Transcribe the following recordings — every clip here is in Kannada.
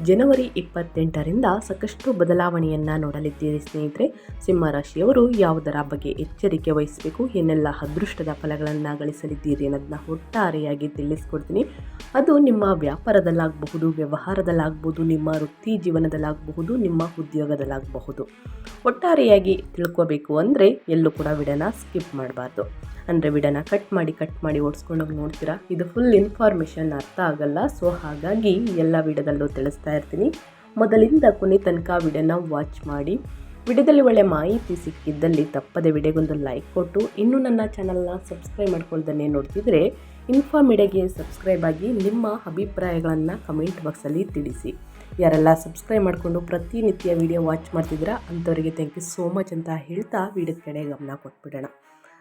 ಜನವರಿ ಇಪ್ಪತ್ತೆಂಟರಿಂದ ಸಾಕಷ್ಟು ಬದಲಾವಣೆಯನ್ನು ನೋಡಲಿದ್ದೀರಿ ಸ್ನೇಹಿತರೆ. ಸಿಂಹ ರಾಶಿಯವರು ಯಾವುದರ ಬಗ್ಗೆ ಎಚ್ಚರಿಕೆ ವಹಿಸಬೇಕು, ಏನೆಲ್ಲ ಅದೃಷ್ಟದ ಫಲಗಳನ್ನು ಗಳಿಸಲಿದ್ದೀರಿ ಅನ್ನೋದನ್ನ ಒಟ್ಟಾರೆಯಾಗಿ ತಿಳಿಸ್ಕೊಡ್ತೀನಿ. ಅದು ನಿಮ್ಮ ವ್ಯಾಪಾರದಲ್ಲಾಗಬಹುದು, ವ್ಯವಹಾರದಲ್ಲಾಗಬಹುದು, ನಿಮ್ಮ ವೃತ್ತಿ ಜೀವನದಲ್ಲಾಗಬಹುದು, ನಿಮ್ಮ ಉದ್ಯೋಗದಲ್ಲಾಗಬಹುದು. ಒಟ್ಟಾರೆಯಾಗಿ ತಿಳ್ಕೋಬೇಕು ಅಂದರೆ ಎಲ್ಲೂ ಕೂಡ ವಿಡನ ಸ್ಕಿಪ್ ಮಾಡಬಾರ್ದು. ಅಂದರೆ ವಿಡನ ಕಟ್ ಮಾಡಿ ಕಟ್ ಮಾಡಿ ಓಡಿಸ್ಕೊಂಡೋಗಿ ನೋಡ್ತೀರಾ? ಇದು ಫುಲ್ ಇನ್ಫಾರ್ಮೇಷನ್ ಅರ್ಥ ಆಗಲ್ಲ. ಸೊ ಹಾಗಾಗಿ ಎಲ್ಲ ವಿಡಿಯೋದಲ್ಲೂ ತಿಳಿಸ್ತಾ ಇರ್ತೀನಿ. ಮೊದಲಿಂದ ಕೊನೆ ತನಕ ವಿಡಿಯೋನ ವಾಚ್ ಮಾಡಿ. ವಿಡಿಯೋದಲ್ಲಿ ಒಳ್ಳೆ ಮಾಹಿತಿ ಸಿಕ್ಕಿದ್ದಲ್ಲಿ ತಪ್ಪದೆ ವಿಡಿಯೋಗೊಂದು ಲೈಕ್ ಕೊಟ್ಟು, ಇನ್ನೂ ನನ್ನ ಚಾನಲ್ನ ಸಬ್ಸ್ಕ್ರೈಬ್ ಮಾಡ್ಕೊಳ್ದನ್ನೇ ನೋಡ್ತಿದ್ರೆ ಇನ್ಫಾ ಮೀಡಿಯಾಗೆ ಸಬ್ಸ್ಕ್ರೈಬ್ ಆಗಿ ನಿಮ್ಮ ಅಭಿಪ್ರಾಯಗಳನ್ನು ಕಮೆಂಟ್ ಬಾಕ್ಸಲ್ಲಿ ತಿಳಿಸಿ. ಯಾರೆಲ್ಲ ಸಬ್ಸ್ಕ್ರೈಬ್ ಮಾಡಿಕೊಂಡು ಪ್ರತಿನಿತ್ಯ ವಿಡಿಯೋ ವಾಚ್ ಮಾಡ್ತಿದ್ದೀರಾ, ಅಂಥವರಿಗೆ ಥ್ಯಾಂಕ್ ಯು ಸೋ ಮಚ್ ಅಂತ ಹೇಳ್ತಾ ವಿಡಿಯೋದ ಕಡೆ ಗಮನ ಕೊಟ್ಬಿಡೋಣ.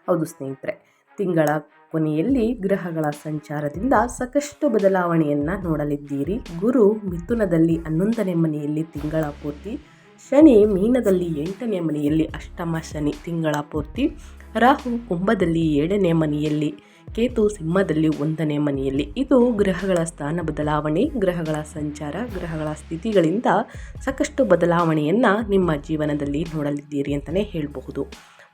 ಹೌದು ಸ್ನೇಹಿತರೆ, ತಿಂಗಳ ಕೊನೆಯಲ್ಲಿ ಗ್ರಹಗಳ ಸಂಚಾರದಿಂದ ಸಾಕಷ್ಟು ಬದಲಾವಣೆಯನ್ನು ನೋಡಲಿದ್ದೀರಿ. ಗುರು ಮಿಥುನದಲ್ಲಿ ಹನ್ನೊಂದನೇ ಮನೆಯಲ್ಲಿ ತಿಂಗಳ ಪೂರ್ತಿ, ಶನಿ ಮೀನದಲ್ಲಿ ಎಂಟನೇ ಮನೆಯಲ್ಲಿ ಅಷ್ಟಮ ಶನಿ ತಿಂಗಳ ಪೂರ್ತಿ, ರಾಹು ಕುಂಭದಲ್ಲಿ ಏಳನೇ ಮನೆಯಲ್ಲಿ, ಕೇತು ಸಿಂಹದಲ್ಲಿ ಒಂದನೇ ಮನೆಯಲ್ಲಿ. ಇದು ಗ್ರಹಗಳ ಸ್ಥಾನ ಬದಲಾವಣೆ, ಗ್ರಹಗಳ ಸಂಚಾರ, ಗ್ರಹಗಳ ಸ್ಥಿತಿಗಳಿಂದ ಸಾಕಷ್ಟು ಬದಲಾವಣೆಯನ್ನು ನಿಮ್ಮ ಜೀವನದಲ್ಲಿ ನೋಡಲಿದ್ದೀರಿ ಅಂತಲೇ ಹೇಳಬಹುದು.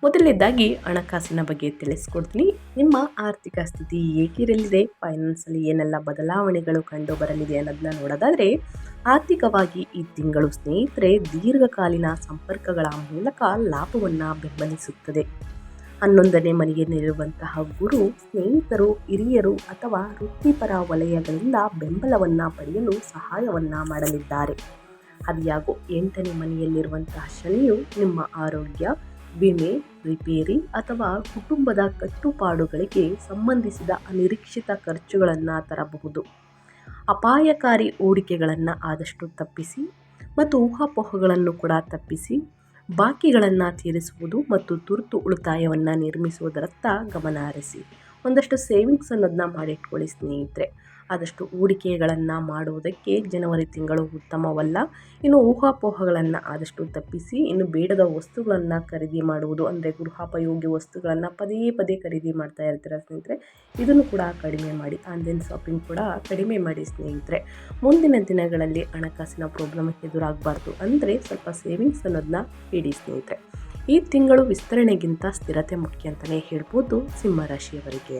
ಮೊದಲನೇದಾಗಿ ಹಣಕಾಸಿನ ಬಗ್ಗೆ ತಿಳಿಸ್ಕೊಡ್ತೀನಿ. ನಿಮ್ಮ ಆರ್ಥಿಕ ಸ್ಥಿತಿ ಹೇಗಿರಲಿದೆ? ಫೈನಾನ್ಸಲ್ಲಿ ಏನೆಲ್ಲ ಬದಲಾವಣೆಗಳು ಕಂಡು ಬರಲಿದೆ ಅನ್ನೋದನ್ನ ನೋಡೋದಾದರೆ, ಆರ್ಥಿಕವಾಗಿ ಈ ತಿಂಗಳು ಸ್ನೇಹಿತರೆ ದೀರ್ಘಕಾಲೀನ ಸಂಪರ್ಕಗಳ ಮೂಲಕ ಲಾಭವನ್ನು ಬೆಂಬಲಿಸುತ್ತದೆ. ಹನ್ನೊಂದನೇ ಮನೆಯಲ್ಲಿರುವಂತಹ ಗುರು, ಸ್ನೇಹಿತರು, ಹಿರಿಯರು ಅಥವಾ ವೃತ್ತಿಪರ ವಲಯಗಳಿಂದ ಬೆಂಬಲವನ್ನು ಪಡೆಯಲು ಸಹಾಯವನ್ನು ಮಾಡಲಿದ್ದಾರೆ. ಅದಿಯಾಗೂ ಎಂಟನೇ ಮನೆಯಲ್ಲಿರುವಂತಹ ಶನಿಯು ನಿಮ್ಮ ಆರೋಗ್ಯ ವಿಮೆ, ರಿಪೇರಿ ಅಥವಾ ಕುಟುಂಬದ ಕಟ್ಟುಪಾಡುಗಳಿಗೆ ಸಂಬಂಧಿಸಿದ ಅನಿರೀಕ್ಷಿತ ಖರ್ಚುಗಳನ್ನು ತರಬಹುದು ಅಪಾಯಕಾರಿ ಹೂಡಿಕೆಗಳನ್ನು ಆದಷ್ಟು ತಪ್ಪಿಸಿ ಮತ್ತು ಊಹಾಪೋಹಗಳನ್ನು ಕೂಡ ತಪ್ಪಿಸಿ ಬಾಕಿಗಳನ್ನು ತೀರಿಸುವುದು ಮತ್ತು ತುರ್ತು ಉಳಿತಾಯವನ್ನು ನಿರ್ಮಿಸುವುದರತ್ತ ಗಮನ ಹರಿಸಿ. ಒಂದಷ್ಟು ಸೇವಿಂಗ್ಸ್ ಅನ್ನೋದನ್ನ ಮಾಡಿಟ್ಕೊಳ್ಳಿ ಸ್ನೇಹಿತರೆ. ಆದಷ್ಟು ಹೂಡಿಕೆಗಳನ್ನು ಮಾಡುವುದಕ್ಕೆ ಜನವರಿ ತಿಂಗಳು ಉತ್ತಮವಲ್ಲ. ಇನ್ನು ಊಹಾಪೋಹಗಳನ್ನು ಆದಷ್ಟು ತಪ್ಪಿಸಿ, ಇನ್ನು ಬೇಡದ ವಸ್ತುಗಳನ್ನು ಖರೀದಿ ಮಾಡುವುದು, ಅಂದರೆ ಗೃಹೋಪಯೋಗಿ ವಸ್ತುಗಳನ್ನು ಪದೇ ಪದೇ ಖರೀದಿ ಮಾಡ್ತಾ ಇರ್ತೀರ ಸ್ನೇಹಿತರೆ, ಇದನ್ನು ಕೂಡ ಕಡಿಮೆ ಮಾಡಿ, ಆನ್ಲೈನ್ ಶಾಪಿಂಗ್ ಕೂಡ ಕಡಿಮೆ ಮಾಡಿ ಸ್ನೇಹಿತರೆ. ಮುಂದಿನ ದಿನಗಳಲ್ಲಿ ಹಣಕಾಸಿನ ಪ್ರಾಬ್ಲಮ್ ಎದುರಾಗಬಾರ್ದು ಅಂದರೆ ಸ್ವಲ್ಪ ಸೇವಿಂಗ್ಸ್ ಅನ್ನೋದನ್ನ ಇಡಿ ಸ್ನೇಹಿತರೆ. ಈ ತಿಂಗಳು ವಿಸ್ತರಣೆಗಿಂತ ಸ್ಥಿರತೆ ಮುಖ್ಯ ಅಂತಲೇ ಹೇಳ್ಬೋದು ಸಿಂಹರಾಶಿಯವರಿಗೆ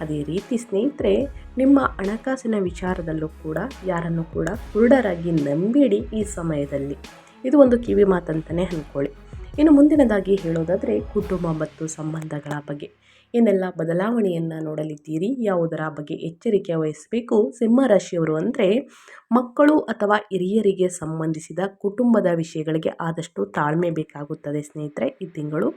ಅದೇ ರೀತಿ ಸ್ನೇಹಿತರೆ, ನಿಮ್ಮ ಹಣಕಾಸಿನ ವಿಚಾರದಲ್ಲೂ ಕೂಡ ಯಾರನ್ನು ಕೂಡ ಕುರುಡರಾಗಿ ನಂಬಿಡಿ ಈ ಸಮಯದಲ್ಲಿ. ಇದು ಒಂದು ಕಿವಿ ಮಾತಂತಲೇ ಅಂದ್ಕೊಳ್ಳಿ ಇನ್ನು ಮುಂದಿನದಾಗಿ ಹೇಳೋದಾದರೆ, ಕುಟುಂಬ ಮತ್ತು ಸಂಬಂಧಗಳ ಬಗ್ಗೆ. ಏನೆಲ್ಲ ಬದಲಾವಣೆಯನ್ನು ನೋಡಲಿದ್ದೀರಿ, ಯಾವುದರ ಬಗ್ಗೆ ಎಚ್ಚರಿಕೆ ವಹಿಸಬೇಕು? ಸಿಂಹರಾಶಿಯವರು ಅಂದರೆ, ಮಕ್ಕಳು ಅಥವಾ ಹಿರಿಯರಿಗೆ ಸಂಬಂಧಿಸಿದ ಕುಟುಂಬದ ವಿಷಯಗಳಿಗೆ ಆದಷ್ಟು ತಾಳ್ಮೆ ಬೇಕಾಗುತ್ತದೆ ಸ್ನೇಹಿತರೆ, ಈ ತಿಂಗಳು.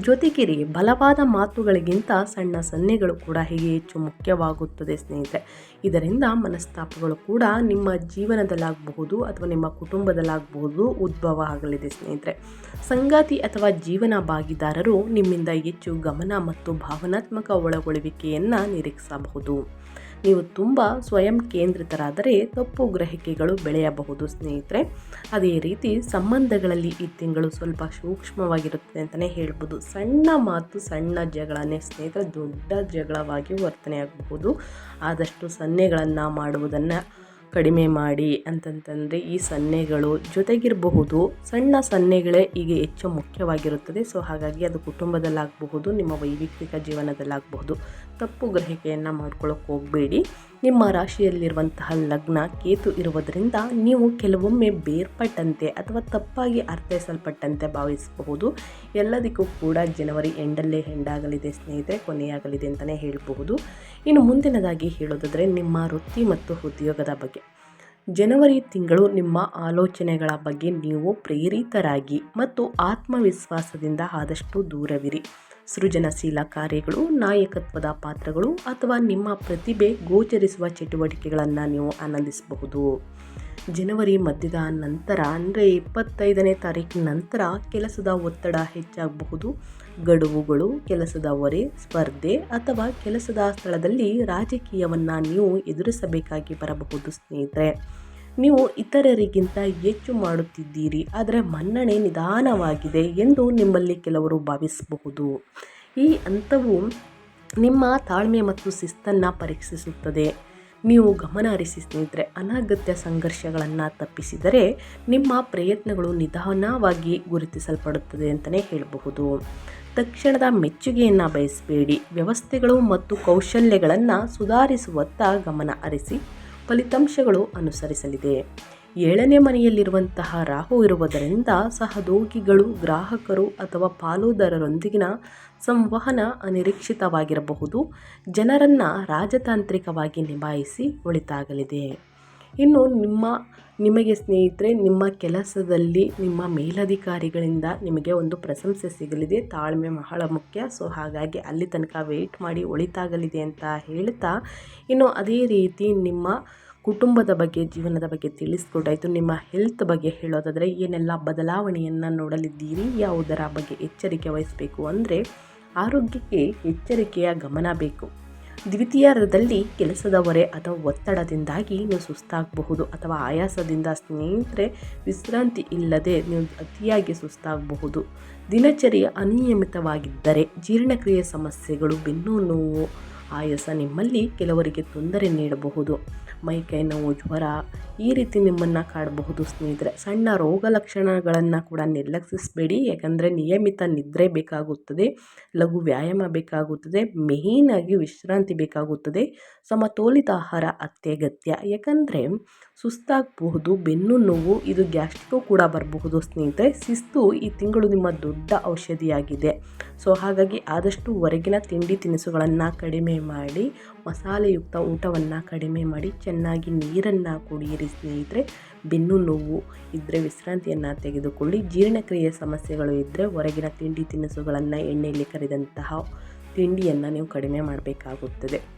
ಜೊತೆಗಿರಿ ಬಲವಾದ ಮಾತುಗಳಿಗಿಂತ ಸಣ್ಣ ಸನ್ನೆಗಳು ಕೂಡ ಹೇಗೆ ಹೆಚ್ಚು ಮುಖ್ಯವಾಗುತ್ತದೆ ಸ್ನೇಹಿತರೆ. ಇದರಿಂದ ಮನಸ್ತಾಪಗಳು ಕೂಡ ನಿಮ್ಮ ಜೀವನದಲ್ಲಾಗಬಹುದು ಅಥವಾ ನಿಮ್ಮ ಕುಟುಂಬದಲ್ಲಾಗಬಹುದು ಉದ್ಭವ ಆಗಲಿದೆ ಸ್ನೇಹಿತರೆ. ಸಂಗಾತಿ ಅಥವಾ ಜೀವನ ಭಾಗಿದಾರರು ನಿಮ್ಮಿಂದ ಹೆಚ್ಚು ಗಮನ ಮತ್ತು ಭಾವನಾತ್ಮಕ ಒಳಗೊಳ್ಳುವಿಕೆಯನ್ನು ನಿರೀಕ್ಷಿಸಬಹುದು. ನೀವು ತುಂಬ ಸ್ವಯಂ ಕೇಂದ್ರಿತರಾದರೆ ತಪ್ಪು ಗ್ರಹಿಕೆಗಳು ಬೆಳೆಯಬಹುದು ಸ್ನೇಹಿತರೆ. ಅದೇ ರೀತಿ ಸಂಬಂಧಗಳಲ್ಲಿ ಈ ತಿಂಗಳು ಸ್ವಲ್ಪ ಸೂಕ್ಷ್ಮವಾಗಿರುತ್ತದೆ ಅಂತಲೇ ಹೇಳ್ಬೋದು. ಸಣ್ಣ ಮಾತು ಸಣ್ಣ ಜಗಳನೇ ಸ್ನೇಹಿತರೆ, ದೊಡ್ಡ ಜಗಳವಾಗಿ ವರ್ತನೆಯಾಗಬಹುದು. ಆದಷ್ಟು ಸನ್ನೆಗಳನ್ನು ಮಾಡುವುದನ್ನು ಕಡಿಮೆ ಮಾಡಿ ಅಂತಂತಂದರೆ ಈ ಸನ್ನೆಗಳು ಜೊತೆಗಿರಬಹುದು. ಸಣ್ಣ ಸನ್ನೆಗಳೇ ಈಗ ಹೆಚ್ಚು ಮುಖ್ಯವಾಗಿರುತ್ತದೆ. ಸೊ, ಹಾಗಾಗಿ ಅದು ಕುಟುಂಬದಲ್ಲಾಗಬಹುದು, ನಿಮ್ಮ ವೈಯಕ್ತಿಕ ಜೀವನದಲ್ಲಾಗಬಹುದು. ತಪ್ಪು ಗ್ರಹಿಕೆಯನ್ನು ಮಾಡ್ಕೊಳ್ಳೋಕೆ ಹೋಗಬೇಡಿ. ನಿಮ್ಮ ರಾಶಿಯಲ್ಲಿರುವಂತಹ ಲಗ್ನ ಕೇತು ಇರುವುದರಿಂದ ನೀವು ಕೆಲವೊಮ್ಮೆ ಬೇರ್ಪಟ್ಟಂತೆ ಅಥವಾ ತಪ್ಪಾಗಿ ಅರ್ಥೈಸಲ್ಪಟ್ಟಂತೆ ಭಾವಿಸಬಹುದು. ಎಲ್ಲದಕ್ಕೂ ಕೂಡ ಜನವರಿ ಎಂಡಲ್ಲೇ ಹೆಂಡಾಗಲಿದೆ, ಸ್ನೇಹಿತರೆ, ಕೊನೆಯಾಗಲಿದೆ ಅಂತಲೇ ಹೇಳಬಹುದು. ಇನ್ನು ಮುಂದಿನದಾಗಿ ಹೇಳೋದಾದರೆ ನಿಮ್ಮ ವೃತ್ತಿ ಮತ್ತು ಉದ್ಯೋಗದ ಬಗ್ಗೆ. ಜನವರಿ ತಿಂಗಳು ನಿಮ್ಮ ಆಲೋಚನೆಗಳ ಬಗ್ಗೆ ನೀವು ಪ್ರೇರಿತರಾಗಿ ಮತ್ತು ಆತ್ಮವಿಶ್ವಾಸದಿಂದ ಆದಷ್ಟು ದೂರವಿರಿ. ಸೃಜನಶೀಲ ಕಾರ್ಯಗಳು, ನಾಯಕತ್ವದ ಪಾತ್ರಗಳು ಅಥವಾ ನಿಮ್ಮ ಪ್ರತಿಭೆ ಗೋಚರಿಸುವ ಚಟುವಟಿಕೆಗಳನ್ನು ನೀವು ಆನಂದಿಸಬಹುದು. ಜನವರಿ ಮಧ್ಯದ ನಂತರ, ಅಂದರೆ ಇಪ್ಪತ್ತೈದನೇ ತಾರೀಕಿನ ನಂತರ ಕೆಲಸದ ಒತ್ತಡ ಹೆಚ್ಚಾಗಬಹುದು. ಗಡುವುಗಳು, ಕೆಲಸದ ಹೊರೆ, ಸ್ಪರ್ಧೆ ಅಥವಾ ಕೆಲಸದ ಸ್ಥಳದಲ್ಲಿ ರಾಜಕೀಯವನ್ನು ನೀವು ಎದುರಿಸಬೇಕಾಗಿ ಬರಬಹುದು ಸ್ನೇಹಿತರೆ. ನೀವು ಇತರರಿಗಿಂತ ಹೆಚ್ಚು ಮಾಡುತ್ತಿದ್ದೀರಿ, ಆದರೆ ಮನ್ನಣೆ ನಿಧಾನವಾಗಿದೆ ಎಂದು ನಿಮ್ಮಲ್ಲಿ ಕೆಲವರು ಭಾವಿಸಬಹುದು. ಈ ಹಂತವು ನಿಮ್ಮ ತಾಳ್ಮೆ ಮತ್ತು ಶಿಸ್ತನ್ನು ಪರೀಕ್ಷಿಸುತ್ತದೆ. ನೀವು ಗಮನ ಹರಿಸಿ ಸ್ನೇಹಿತರೆ, ಅನಗತ್ಯ ಸಂಘರ್ಷಗಳನ್ನು ತಪ್ಪಿಸಿದರೆ ನಿಮ್ಮ ಪ್ರಯತ್ನಗಳು ನಿಧಾನವಾಗಿ ಗುರುತಿಸಲ್ಪಡುತ್ತದೆ ಅಂತಲೇ ಹೇಳಬಹುದು. ತಕ್ಷಣದ ಮೆಚ್ಚುಗೆಯನ್ನು ಬಯಸಬೇಡಿ. ವ್ಯವಸ್ಥೆಗಳು ಮತ್ತು ಕೌಶಲ್ಯಗಳನ್ನು ಸುಧಾರಿಸುವತ್ತ ಗಮನ ಹರಿಸಿ ಫಲಿತಾಂಶಗಳು ಅನುಸರಿಸಲಿದೆ. ಏಳನೇ ಮನೆಯಲ್ಲಿರುವಂತಹ ರಾಹು ಇರುವುದರಿಂದ ಸಹದೋಗಿಗಳು ಗ್ರಾಹಕರು ಅಥವಾ ಪಾಲುದಾರರೊಂದಿಗಿನ ಸಂವಹನ ಅನಿರೀಕ್ಷಿತವಾಗಿರಬಹುದು. ಜನರನ್ನು ರಾಜತಾಂತ್ರಿಕವಾಗಿ ನಿಭಾಯಿಸಿ ಒಳಿತಾಗಲಿದೆ. ಇನ್ನು ನಿಮ್ಮ, ನಿಮಗೆ ಸ್ನೇಹಿತರೆ, ನಿಮ್ಮ ಕೆಲಸದಲ್ಲಿ ನಿಮ್ಮ ಮೇಲಧಿಕಾರಿಗಳಿಂದ ನಿಮಗೆ ಒಂದು ಪ್ರಶಂಸೆ ಸಿಗಲಿದೆ. ತಾಳ್ಮೆ ಬಹಳ ಮುಖ್ಯ. ಸೊ, ಹಾಗಾಗಿ ಅಲ್ಲಿ ತನಕ ವೆಯ್ಟ್ ಮಾಡಿ ಒಳಿತಾಗಲಿದೆ ಅಂತ ಹೇಳ್ತಾ, ಇನ್ನು ಅದೇ ರೀತಿ ನಿಮ್ಮ ಕುಟುಂಬದ ಬಗ್ಗೆ, ಜೀವನದ ಬಗ್ಗೆ ತಿಳಿಸ್ಕೊಟ್ಟಾಯಿತು. ನಿಮ್ಮ ಹೆಲ್ತ್ ಬಗ್ಗೆ ಹೇಳೋದಾದರೆ, ಏನೆಲ್ಲ ಬದಲಾವಣೆಯನ್ನು ನೋಡಲಿದ್ದೀರಿ? ಯಾವುದರ ಬಗ್ಗೆ ಎಚ್ಚರಿಕೆ ವಹಿಸಬೇಕು ಅಂದರೆ, ಆರೋಗ್ಯಕ್ಕೆ ಎಚ್ಚರಿಕೆಯ ಗಮನ ಬೇಕು. ದ್ವಿತೀಯಾರ್ಧದಲ್ಲಿ ಕೆಲಸದ ಹೊರೆ ಅಥವಾ ಒತ್ತಡದಿಂದಾಗಿ ನೀವು ಸುಸ್ತಾಗಬಹುದು ಅಥವಾ ಆಯಾಸದಿಂದ ಸ್ನೇಹಿತರೆ, ವಿಶ್ರಾಂತಿ ಇಲ್ಲದೆ ನೀವು ಅತಿಯಾಗಿ ಸುಸ್ತಾಗಬಹುದು. ದಿನಚರಿಯ ಅನಿಯಮಿತವಾಗಿದ್ದರೆ ಜೀರ್ಣಕ್ರಿಯೆ ಸಮಸ್ಯೆಗಳು, ಬೆನ್ನು ನೋವು, ಆಯಾಸ ನಿಮ್ಮಲ್ಲಿ ಕೆಲವರಿಗೆ ತೊಂದರೆ ನೀಡಬಹುದು. ಮೈಕೈ ನೋವು, ಜ್ವರ ಈ ರೀತಿ ನಿಮ್ಮನ್ನು ಕಾಡಬಹುದು ಸ್ನೇಹಿತರೆ. ಸಣ್ಣ ರೋಗ ಲಕ್ಷಣಗಳನ್ನು ಕೂಡ ನಿರ್ಲಕ್ಷಿಸಬೇಡಿ. ಯಾಕಂದರೆ ನಿಯಮಿತ ನಿದ್ರೆ ಬೇಕಾಗುತ್ತದೆ, ಲಘು ವ್ಯಾಯಾಮ ಬೇಕಾಗುತ್ತದೆ ಮೇಯ್ನಾಗಿ ವಿಶ್ರಾಂತಿ ಬೇಕಾಗುತ್ತದೆ, ಸಮತೋಲಿತ ಆಹಾರ ಅತ್ಯಗತ್ಯ. ಯಾಕಂದರೆ ಸುಸ್ತಾಗಬಹುದು, ಬೆನ್ನು ನೋವು, ಇದು ಗ್ಯಾಸ್ಟ್ರಿಕು ಕೂಡ ಬರಬಹುದು ಸ್ನೇಹಿತರೆ. ಶಿಸ್ತು ಈ ತಿಂಗಳು ನಿಮ್ಮ ದೊಡ್ಡ ಔಷಧಿಯಾಗಿದೆ. ಸೊ, ಹಾಗಾಗಿ ಆದಷ್ಟು ಹೊರಗಿನ ತಿಂಡಿ ತಿನಿಸುಗಳನ್ನು ಕಡಿಮೆ ಮಾಡಿ, ಮಸಾಲೆಯುಕ್ತ ಊಟವನ್ನು ಕಡಿಮೆ ಮಾಡಿ, ಚೆನ್ನಾಗಿ ನೀರನ್ನು ಕುಡಿಯಿರಿ ಸ್ನೇಹಿತರೆ, ಬೆನ್ನು ನೋವು ಇದ್ದರೆ ವಿಶ್ರಾಂತಿಯನ್ನು ತೆಗೆದುಕೊಳ್ಳಿ. ಜೀರ್ಣಕ್ರಿಯೆ ಸಮಸ್ಯೆಗಳು ಇದ್ದರೆ ಹೊರಗಿನ ತಿಂಡಿ ತಿನಿಸುಗಳನ್ನು, ಎಣ್ಣೆಯಲ್ಲಿ ಕರಿದಂತಹ ತಿಂಡಿಯನ್ನು ನೀವು ಕಡಿಮೆ ಮಾಡಬೇಕಾಗುತ್ತದೆ.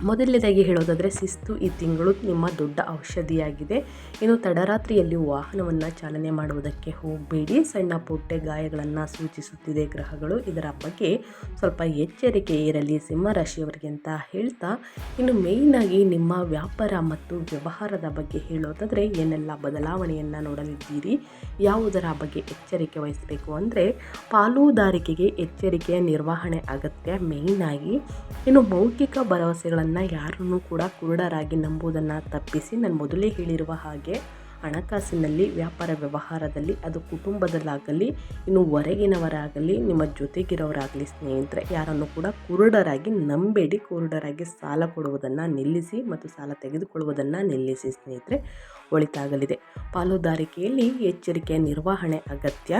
ಮೊದಲನೇದಾಗಿ ಹೇಳೋದಾದರೆ ಶಿಸ್ತು ಈ ತಿಂಗಳು ನಿಮ್ಮ ದೊಡ್ಡ ಔಷಧಿಯಾಗಿದೆ. ಇನ್ನು ತಡರಾತ್ರಿಯಲ್ಲಿ ವಾಹನವನ್ನು ಚಾಲನೆ ಮಾಡುವುದಕ್ಕೆ ಹೋಗಬೇಡಿ. ಸಣ್ಣ ಪುಟ್ಟೆ ಗಾಯಗಳನ್ನು ಸೂಚಿಸುತ್ತಿದೆ ಗ್ರಹಗಳು. ಇದರ ಬಗ್ಗೆ ಸ್ವಲ್ಪ ಎಚ್ಚರಿಕೆ ಇರಲಿ ಸಿಂಹರಾಶಿಯವರಿಗೆ ಅಂತ ಹೇಳ್ತಾ. ಇನ್ನು ಮೇಯ್ನಾಗಿ ನಿಮ್ಮ ವ್ಯಾಪಾರ ಮತ್ತು ವ್ಯವಹಾರದ ಬಗ್ಗೆ ಹೇಳೋದಾದರೆ ಏನೆಲ್ಲ ಬದಲಾವಣೆಯನ್ನು ನೋಡಲಿದ್ದೀರಿ? ಯಾವುದರ ಬಗ್ಗೆ ಎಚ್ಚರಿಕೆ ವಹಿಸಬೇಕು ಅಂದರೆ ಪಾಲುದಾರಿಕೆಗೆ ಎಚ್ಚರಿಕೆಯ ನಿರ್ವಹಣೆ ಅಗತ್ಯ ಮೇಯ್ನಾಗಿ ಇನ್ನು ಮೌಖಿಕ ಭರವಸೆಗಳನ್ನು ಯಾರನ್ನು ಕೂಡ ಕುರುಡರಾಗಿ ನಂಬುವುದನ್ನು ತಪ್ಪಿಸಿ ನಾನು ಮೊದಲೇ ಹೇಳಿರುವ ಹಾಗೆ ಹಣಕಾಸಿನಲ್ಲಿ ವ್ಯಾಪಾರ ವ್ಯವಹಾರದಲ್ಲಿ ಅದು ಕುಟುಂಬದಲ್ಲಾಗಲಿ, ಇನ್ನು ಹೊರಗಿನವರಾಗಲಿ, ನಿಮ್ಮ ಜೊತೆಗಿರೋರಾಗಲಿ ಸ್ನೇಹಿತರೆ, ಯಾರನ್ನು ಕೂಡ ಕುರುಡರಾಗಿ ನಂಬೇಡಿ, ಕುರುಡರಾಗಿ ಸಾಲ ಕೊಡುವುದನ್ನು ನಿಲ್ಲಿಸಿ ಮತ್ತು ಸಾಲ ತೆಗೆದುಕೊಳ್ಳುವುದನ್ನು ನಿಲ್ಲಿಸಿ ಸ್ನೇಹಿತರೆ. ಒಳಿತಾಗಲಿದೆ. ಪಾಲುದಾರಿಕೆಯಲ್ಲಿ ಎಚ್ಚರಿಕೆಯ ನಿರ್ವಹಣೆ ಅಗತ್ಯ.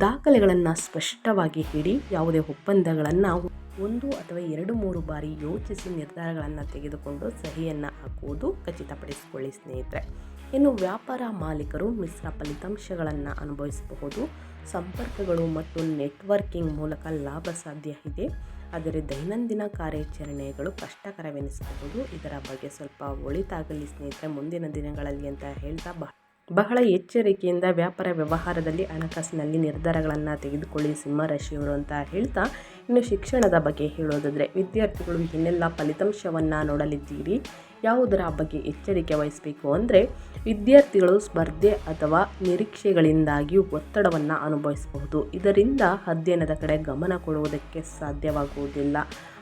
ದಾಖಲೆಗಳನ್ನು ಸ್ಪಷ್ಟವಾಗಿ ಹಿಡಿ ಯಾವುದೇ ಒಪ್ಪಂದಗಳನ್ನು ಒಂದು ಅಥವಾ ಎರಡು ಮೂರು ಬಾರಿ ಯೋಚಿಸಿ ನಿರ್ಧಾರಗಳನ್ನು ತೆಗೆದುಕೊಂಡು ಸಹಿಯನ್ನು ಹಾಕುವುದು ಖಚಿತಪಡಿಸಿಕೊಳ್ಳಿ, ಸ್ನೇಹಿತರೆ. ಇನ್ನು ವ್ಯಾಪಾರ ಮಾಲೀಕರು ಮಿಶ್ರ ಫಲಿತಾಂಶಗಳನ್ನು ಅನುಭವಿಸಬಹುದು. ಸಂಪರ್ಕಗಳು ಮತ್ತು ನೆಟ್ವರ್ಕಿಂಗ್ ಮೂಲಕ ಲಾಭ ಸಾಧ್ಯ ಇದೆ. ಆದರೆ ದೈನಂದಿನ ಕಾರ್ಯಾಚರಣೆಗಳು ಕಷ್ಟಕರವೆನಿಸಬಹುದು. ಇದರ ಬಗ್ಗೆ ಸ್ವಲ್ಪ ಒಳಿತಾಗಲಿ, ಸ್ನೇಹಿತರೆ. ಮುಂದಿನ ದಿನಗಳಲ್ಲಿ ಅಂತ ಹೇಳ್ತಾ ಬಹಳ ಬಹಳ ಎಚ್ಚರಿಕೆಯಿಂದ ವ್ಯಾಪಾರ ವ್ಯವಹಾರದಲ್ಲಿ ಹಣಕಾಸಿನಲ್ಲಿ ನಿರ್ಧಾರಗಳನ್ನು ತೆಗೆದುಕೊಳ್ಳಿ ಸಿಂಹರಾಶಿಯವರು ಅಂತ ಹೇಳ್ತಾ ಇನ್ನು ಶಿಕ್ಷಣದ ಬಗ್ಗೆ ಹೇಳೋದಾದರೆ ವಿದ್ಯಾರ್ಥಿಗಳು ಏನೆಲ್ಲ ಫಲಿತಾಂಶವನ್ನು ನೋಡಲಿದ್ದೀರಿ, ಯಾವುದರ ಬಗ್ಗೆ ಎಚ್ಚರಿಕೆ ವಹಿಸಬೇಕು ಅಂದರೆ ವಿದ್ಯಾರ್ಥಿಗಳು ಸ್ಪರ್ಧೆ ಅಥವಾ ನಿರೀಕ್ಷೆಗಳಿಂದಾಗಿ ಒತ್ತಡವನ್ನು ಅನುಭವಿಸಬಹುದು. ಇದರಿಂದ ಅಧ್ಯಯನದ ಕಡೆ ಗಮನ ಕೊಡುವುದಕ್ಕೆ ಸಾಧ್ಯವಾಗುವುದಿಲ್ಲ.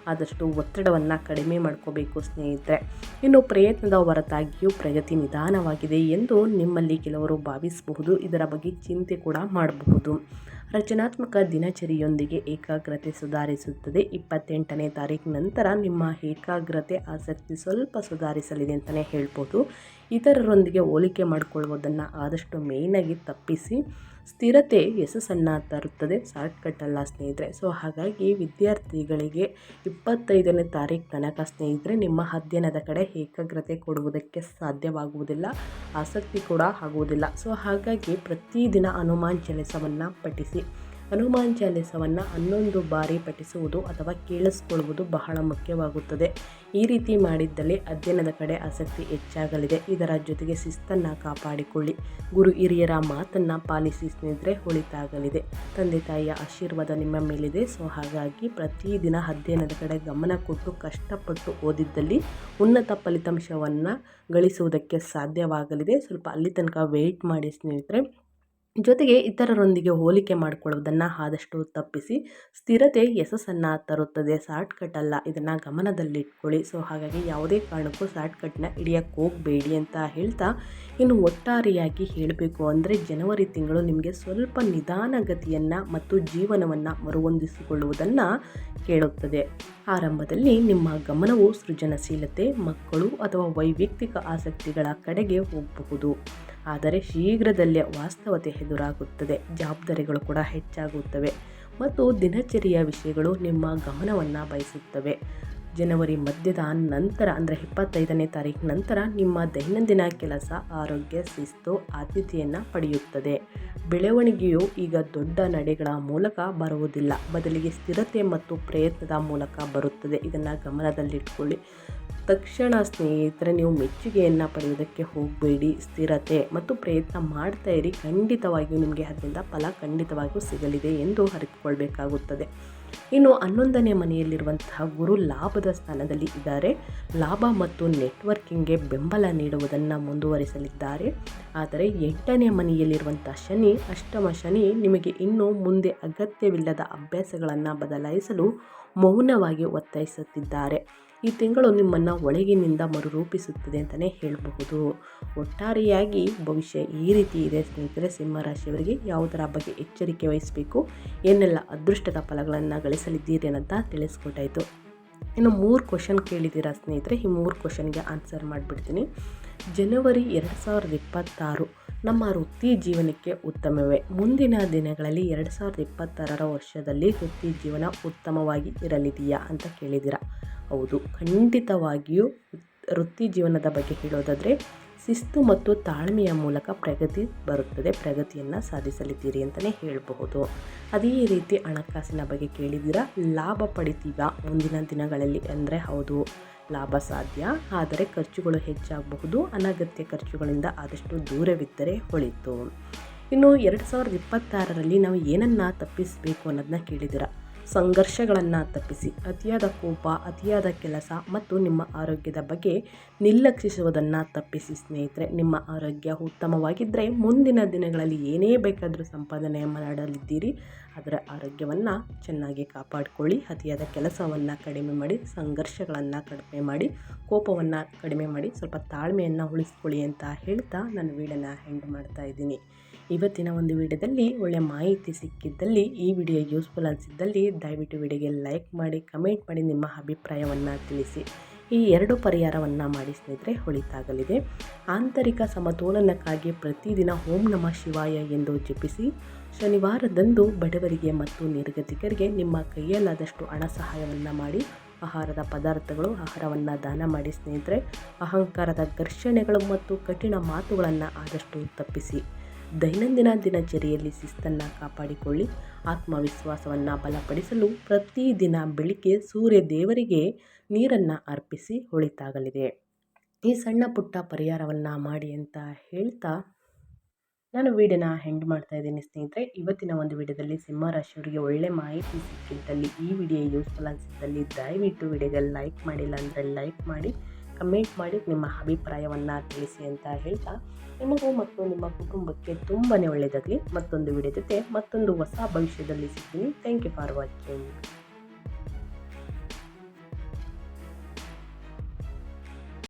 ಆದಷ್ಟು ಒತ್ತಡವನ್ನು ಕಡಿಮೆ ಮಾಡ್ಕೋಬೇಕು ಸ್ನೇಹಿತರೆ. ಇನ್ನು ಪ್ರಯತ್ನದ ಹೊರತಾಗಿಯೂ ಪ್ರಗತಿ ನಿಧಾನವಾಗಿದೆ ಎಂದು ನಿಮ್ಮಲ್ಲಿ ಕೆಲವರು ಭಾವಿಸಬಹುದು. ಇದರ ಬಗ್ಗೆ ಚಿಂತೆ ಕೂಡ ಮಾಡಬಹುದು. ರಚನಾತ್ಮಕ ದಿನಚರಿಯೊಂದಿಗೆ ಏಕಾಗ್ರತೆ ಸುಧಾರಿಸುತ್ತದೆ. ಇಪ್ಪತ್ತೆಂಟನೇ ತಾರೀಕು ನಂತರ ನಿಮ್ಮ ಏಕಾಗ್ರತೆ ಆಸಕ್ತಿ ಸ್ವಲ್ಪ ಸುಧಾರಿಸಲಿದೆ ಅಂತಲೇ ಹೇಳ್ಬೋದು. ಇತರರೊಂದಿಗೆ ಹೋಲಿಕೆ ಮಾಡಿಕೊಳ್ಳುವುದನ್ನು ಆದಷ್ಟು ಮೇಯ್ನಾಗಿ ತಪ್ಪಿಸಿ. ಸ್ಥಿರತೆ ಯಶಸ್ಸನ್ನು ತರುತ್ತದೆ ಶಾರ್ಟ್ಕಟ್ಟಲ್ಲ ಸ್ನೇಹಿತರೆ. ಸೊ ಹಾಗಾಗಿ ವಿದ್ಯಾರ್ಥಿಗಳಿಗೆ ಇಪ್ಪತ್ತೈದನೇ ತಾರೀಕು ತನಕ ಸ್ನೇಹಿತರೆ, ನಿಮ್ಮ ಅಧ್ಯಯನದ ಕಡೆ ಏಕಾಗ್ರತೆ ಕೊಡುವುದಕ್ಕೆ ಸಾಧ್ಯವಾಗುವುದಿಲ್ಲ, ಆಸಕ್ತಿ ಕೂಡ ಆಗುವುದಿಲ್ಲ. ಸೊ ಹಾಗಾಗಿ ಪ್ರತಿದಿನ ಹನುಮಾನ್ ಚಲಿಸವನ್ನು ಪಠಿಸಿ. ಹನುಮಾನ್ ಚಾಲಿಸವನ್ನು ಹನ್ನೊಂದು ಬಾರಿ ಪಠಿಸುವುದು ಅಥವಾ ಕೇಳಿಸ್ಕೊಳ್ಳುವುದು ಬಹಳ ಮುಖ್ಯವಾಗುತ್ತದೆ. ಈ ರೀತಿ ಮಾಡಿದ್ದಲ್ಲಿ ಅಧ್ಯಯನದ ಕಡೆ ಆಸಕ್ತಿ ಹೆಚ್ಚಾಗಲಿದೆ. ಇದರ ಜೊತೆಗೆ ಶಿಸ್ತನ್ನು ಕಾಪಾಡಿಕೊಳ್ಳಿ. ಗುರು ಹಿರಿಯರ ಮಾತನ್ನು ಪಾಲಿಸಿ ಸ್ನೇಹಿತರೆ ಒಳಿತಾಗಲಿದೆ ತಂದೆ ತಾಯಿಯ ಆಶೀರ್ವಾದ ನಿಮ್ಮ ಮೇಲಿದೆ. ಸೊ, ಹಾಗಾಗಿ ಪ್ರತಿದಿನ ಅಧ್ಯಯನದ ಕಡೆ ಗಮನ ಕೊಟ್ಟು ಕಷ್ಟಪಟ್ಟು ಓದಿದ್ದಲ್ಲಿ ಉನ್ನತ ಫಲಿತಾಂಶವನ್ನು ಗಳಿಸುವುದಕ್ಕೆ ಸಾಧ್ಯವಾಗಲಿದೆ. ಸ್ವಲ್ಪ ಅಲ್ಲಿ ತನಕ ವೆಯ್ಟ್ ಮಾಡಿ ಸ್ನೇಹಿತರೆ. ಜೊತೆಗೆ ಇತರರೊಂದಿಗೆ ಹೋಲಿಕೆ ಮಾಡಿಕೊಳ್ಳುವುದನ್ನು ಆದಷ್ಟು ತಪ್ಪಿಸಿ ಸ್ಥಿರತೆ ಯಶಸ್ಸನ್ನು ತರುತ್ತದೆ. ಶಾರ್ಟ್ಕಟ್ ಅಲ್ಲ, ಇದನ್ನು ಗಮನದಲ್ಲಿಟ್ಕೊಳ್ಳಿ. ಸೊ, ಹಾಗಾಗಿ ಯಾವುದೇ ಕಾರಣಕ್ಕೂ ಶಾರ್ಟ್ಕಟ್ನ ಹಿಡಿಯಕ್ಕೆ ಹೋಗಬೇಡಿ ಅಂತ ಹೇಳ್ತಾ ಇನ್ನು ಒಟ್ಟಾರೆಯಾಗಿ ಹೇಳಬೇಕು ಅಂದರೆ ಜನವರಿ ತಿಂಗಳು ನಿಮಗೆ ಸ್ವಲ್ಪ ನಿಧಾನಗತಿಯನ್ನು ಮತ್ತು ಜೀವನವನ್ನು ಮರುಹೊಂದಿಸಿಕೊಳ್ಳುವುದನ್ನು ಕೇಳುತ್ತದೆ. ಆರಂಭದಲ್ಲಿ ನಿಮ್ಮ ಗಮನವು ಸೃಜನಶೀಲತೆ, ಮಕ್ಕಳು ಅಥವಾ ವೈಯಕ್ತಿಕ ಆಸಕ್ತಿಗಳ ಕಡೆಗೆ ಹೋಗಬಹುದು. ಆದರೆ ಶೀಘ್ರದಲ್ಲೇ ವಾಸ್ತವತೆ ಎದುರಾಗುತ್ತದೆ. ಜವಾಬ್ದಾರಿಗಳು ಕೂಡ ಹೆಚ್ಚಾಗುತ್ತವೆ ಮತ್ತು ದಿನಚರಿಯ ವಿಷಯಗಳು ನಿಮ್ಮ ಗಮನವನ್ನು ಬಯಸುತ್ತವೆ. ಜನವರಿ ಮಧ್ಯದ ನಂತರ ಅಂದರೆ ಇಪ್ಪತ್ತೈದನೇ ತಾರೀಕು ನಂತರ ನಿಮ್ಮ ದೈನಂದಿನ ಕೆಲಸ, ಆರೋಗ್ಯ, ಶಿಸ್ತು, ಆದ್ಯತೆಯನ್ನು ಪಡೆಯುತ್ತದೆ. ಬೆಳವಣಿಗೆಯು ಈಗ ದೊಡ್ಡ ನಡೆಗಳ ಮೂಲಕ ಬರುವುದಿಲ್ಲ. ಬದಲಿಗೆ ಸ್ಥಿರತೆ ಮತ್ತು ಪ್ರಯತ್ನದ ಮೂಲಕ ಬರುತ್ತದೆ. ಇದನ್ನು ಗಮನದಲ್ಲಿಟ್ಕೊಳ್ಳಿ. ತಕ್ಷಣ ಸ್ನೇಹಿತರೆ, ನೀವು ಮೆಚ್ಚುಗೆಯನ್ನು ಪಡೆಯೋದಕ್ಕೆ ಹೋಗಬೇಡಿ. ಸ್ಥಿರತೆ ಮತ್ತು ಪ್ರಯತ್ನ ಮಾಡ್ತಾ ಇರಿ. ಖಂಡಿತವಾಗಿಯೂ ನಿಮಗೆ ಅದರಿಂದ ಫಲ ಖಂಡಿತವಾಗಿಯೂ ಸಿಗಲಿದೆ ಎಂದು ಅರಿತುಕೊಳ್ಬೇಕಾಗುತ್ತದೆ. ಇನ್ನು ಹನ್ನೊಂದನೇ ಮನೆಯಲ್ಲಿರುವಂತಹ ಗುರು ಲಾಭದ ಸ್ಥಾನದಲ್ಲಿ ಇದ್ದಾರೆ. ಲಾಭ ಮತ್ತು ನೆಟ್ವರ್ಕಿಂಗ್ಗೆ ಬೆಂಬಲ ನೀಡುವುದನ್ನು ಮುಂದುವರಿಸಲಿದ್ದಾರೆ. ಆದರೆ ಎಂಟನೇ ಮನೆಯಲ್ಲಿರುವಂಥ ಶನಿ, ಅಷ್ಟಮ ಶನಿ ನಿಮಗೆ ಇನ್ನೂ ಮುಂದೆ ಅಗತ್ಯವಿಲ್ಲದ ಅಭ್ಯಾಸಗಳನ್ನು ಬದಲಾಯಿಸಲು ಮೌನವಾಗಿ ಒತ್ತಾಯಿಸುತ್ತಿದ್ದಾರೆ. ಈ ತಿಂಗಳು ನಿಮ್ಮನ್ನು ಒಳಗಿನಿಂದ ಮರುರೂಪಿಸುತ್ತದೆ ಅಂತಲೇ ಹೇಳಬಹುದು. ಒಟ್ಟಾರೆಯಾಗಿ ಭವಿಷ್ಯ ಈ ರೀತಿ ಇದೆ. ಸ್ನೇಹಿತರೆ ಸಿಂಹರಾಶಿಯವರಿಗೆ ಯಾವುದರ ಬಗ್ಗೆ ಎಚ್ಚರಿಕೆ ವಹಿಸಬೇಕು? ಏನೆಲ್ಲ ಅದೃಷ್ಟದ ಫಲಗಳನ್ನು ಗಳಿಸಲಿದ್ದೀರಿ ಅಂತ ತಿಳಿಸ್ಕೊಟ್ಟಾಯಿತು. ಇನ್ನು ಮೂರು ಕ್ವಶನ್ ಕೇಳಿದ್ದೀರಾ ಸ್ನೇಹಿತರೆ? ಈ ಮೂರು ಕ್ವಶನ್ಗೆ ಆನ್ಸರ್ ಮಾಡಿಬಿಡ್ತೀನಿ. ಜನವರಿ ಎರಡು ಸಾವಿರದ ಇಪ್ಪತ್ತಾರು ನಮ್ಮ ವೃತ್ತಿ ಜೀವನಕ್ಕೆ ಉತ್ತಮವೇ? ಮುಂದಿನ ದಿನಗಳಲ್ಲಿ ಎರಡು ಸಾವಿರದ ಇಪ್ಪತ್ತಾರರ ವರ್ಷದಲ್ಲಿ ವೃತ್ತಿ ಜೀವನ ಉತ್ತಮವಾಗಿ ಇರಲಿದೆಯಾ ಅಂತ ಕೇಳಿದ್ದೀರಾ? ಹೌದು, ಖಂಡಿತವಾಗಿಯೂ ವೃತ್ತಿ ಜೀವನದ ಬಗ್ಗೆ ಹೇಳೋದಾದರೆ ಶಿಸ್ತು ಮತ್ತು ತಾಳ್ಮೆಯ ಮೂಲಕ ಪ್ರಗತಿ ಬರುತ್ತದೆ, ಪ್ರಗತಿಯನ್ನು ಸಾಧಿಸಲಿದ್ದೀರಿ ಅಂತಲೇ ಹೇಳಬಹುದು. ಅದೇ ರೀತಿ ಹಣಕಾಸಿನ ಬಗ್ಗೆ ಕೇಳಿದ್ದೀರಾ? ಲಾಭ ಪಡಿತೀಗ ಮುಂದಿನ ದಿನಗಳಲ್ಲಿ ಅಂದರೆ ಹೌದು, ಲಾಭ ಸಾಧ್ಯ. ಆದರೆ ಖರ್ಚುಗಳು ಹೆಚ್ಚಾಗಬಹುದು, ಅನಗತ್ಯ ಖರ್ಚುಗಳಿಂದ ಆದಷ್ಟು ದೂರವಿದ್ದರೆ ಹೊಳಿತು. ಇನ್ನು ಎರಡು ಸಾವಿರದ ಇಪ್ಪತ್ತಾರರಲ್ಲಿ ನಾವು ಏನನ್ನು ತಪ್ಪಿಸಬೇಕು ಅನ್ನೋದನ್ನ ಕೇಳಿದ್ದೀರಾ? ಸಂಘರ್ಷಗಳನ್ನು ತಪ್ಪಿಸಿ. ಅತಿಯಾದ ಕೋಪ, ಅತಿಯಾದ ಕೆಲಸ ಮತ್ತು ನಿಮ್ಮ ಆರೋಗ್ಯದ ಬಗ್ಗೆ ನಿರ್ಲಕ್ಷಿಸುವುದನ್ನು ತಪ್ಪಿಸಿ ಸ್ನೇಹಿತರೆ. ನಿಮ್ಮ ಆರೋಗ್ಯ ಉತ್ತಮವಾಗಿದ್ದರೆ ಮುಂದಿನ ದಿನಗಳಲ್ಲಿ ಏನೇ ಬೇಕಾದರೂ ಸಂಪಾದನೆ ಮಾಡಲಿದ್ದೀರಿ. ಅದರ ಆರೋಗ್ಯವನ್ನು ಚೆನ್ನಾಗಿ ಕಾಪಾಡಿಕೊಳ್ಳಿ. ಅತಿಯಾದ ಕೆಲಸವನ್ನು ಕಡಿಮೆ ಮಾಡಿ, ಸಂಘರ್ಷಗಳನ್ನು ಕಡಿಮೆ ಮಾಡಿ, ಕೋಪವನ್ನು ಕಡಿಮೆ ಮಾಡಿ ಸ್ವಲ್ಪ ತಾಳ್ಮೆಯನ್ನು ಉಳಿಸ್ಕೊಳ್ಳಿ ಅಂತ ಹೇಳ್ತಾ ನಾನು ವೀಡಿಯೋನ ಹೆಂಡ್ ಮಾಡ್ತಾ ಇದ್ದೀನಿ. ಇವತ್ತಿನ ಒಂದು ವಿಡಿಯೋದಲ್ಲಿ ಒಳ್ಳೆಯ ಮಾಹಿತಿ ಸಿಕ್ಕಿದ್ದಲ್ಲಿ ಈ ವಿಡಿಯೋ ಯೂಸ್ಫುಲ್ ಅನಿಸಿದ್ದಲ್ಲಿ ದಯವಿಟ್ಟು ವಿಡಿಯೋಗೆ ಲೈಕ್ ಮಾಡಿ ಕಮೆಂಟ್ ಮಾಡಿ, ನಿಮ್ಮ ಅಭಿಪ್ರಾಯವನ್ನು ತಿಳಿಸಿ. ಈ ಎರಡು ಪರಿಹಾರವನ್ನು ಮಾಡಿ ಸ್ನೇಹಿತರೆ, ಹೊಳಿತಾಗಲಿದೆ. ಆಂತರಿಕ ಸಮತೋಲನಕ್ಕಾಗಿ ಪ್ರತಿದಿನ ಓಂ ನಮಃ ಶಿವಾಯ ಎಂದು ಜಪಿಸಿ. ಶನಿವಾರದಂದು ಬಡವರಿಗೆ ಮತ್ತು ನಿರ್ಗತಿಕರಿಗೆ ನಿಮ್ಮ ಕೈಯಲ್ಲಾದಷ್ಟು ಹಣ ಸಹಾಯವನ್ನು ಮಾಡಿ, ಆಹಾರದ ಪದಾರ್ಥಗಳು, ಆಹಾರವನ್ನು ದಾನ ಮಾಡಿ ಸ್ನೇಹಿತರೆ. ಅಹಂಕಾರದ ಘರ್ಷಣೆಗಳು ಮತ್ತು ಕಠಿಣ ಮಾತುಗಳನ್ನು ಆದಷ್ಟು ತಪ್ಪಿಸಿ. ದೈನಂದಿನ ದಿನಚರಿಯಲ್ಲಿ ಶಿಸ್ತನ್ನು ಕಾಪಾಡಿಕೊಳ್ಳಿ, ಆತ್ಮವಿಶ್ವಾಸವನ್ನು ಬಲಪಡಿಸಲು ಪ್ರತಿದಿನ ಬೆಳಿಗ್ಗೆ ಸೂರ್ಯ ದೇವರಿಗೆ ನೀರನ್ನು ಅರ್ಪಿಸಿ ಹೊಳಿತಾಗಲಿದೆ. ಈ ಸಣ್ಣ ಪುಟ್ಟ ಪರಿಹಾರವನ್ನು ಮಾಡಿ ಅಂತ ಹೇಳ್ತಾ ನಾನು ವೀಡಿಯೋನ ಹೆಂಡ್ ಮಾಡ್ತಾ ಇದ್ದೀನಿ ಸ್ನೇಹಿತರೆ. ಇವತ್ತಿನ ಒಂದು ವಿಡಿಯೋದಲ್ಲಿ ಸಿಂಹರಾಶಿಯವರಿಗೆ ಒಳ್ಳೆ ಮಾಹಿತಿ ಸಿಕ್ಕಿದ್ದಲ್ಲಿ ಈ ವಿಡಿಯೋ ಯೂಸ್ಫುಲ್ ಅನಿಸಿದ್ದಲ್ಲಿ ದಯವಿಟ್ಟು ವಿಡಿಯೋಗೆ ಲೈಕ್ ಮಾಡಿಲ್ಲ ಅಂದರೆ ಲೈಕ್ ಮಾಡಿ. ಕಮೆಂಟ್ ಮಾಡಿ ನಿಮ್ಮ ಅಭಿಪ್ರಾಯವನ್ನು ತಿಳಿಸಿ ಅಂತ ಹೇಳ್ತಾ ನಿಮಗೂ ಮತ್ತು ನಿಮ್ಮ ಕುಟುಂಬಕ್ಕೆ ತುಂಬಾ ಒಳ್ಳೆಯದಾಗಲಿ. ಮತ್ತೊಂದು ವಿಡಿಯೋ ಜೊತೆ ಮತ್ತೊಂದು ಹೊಸ ಭವಿಷ್ಯದಲ್ಲಿ ಸಿಗ್ತೀನಿ. Thank you for watching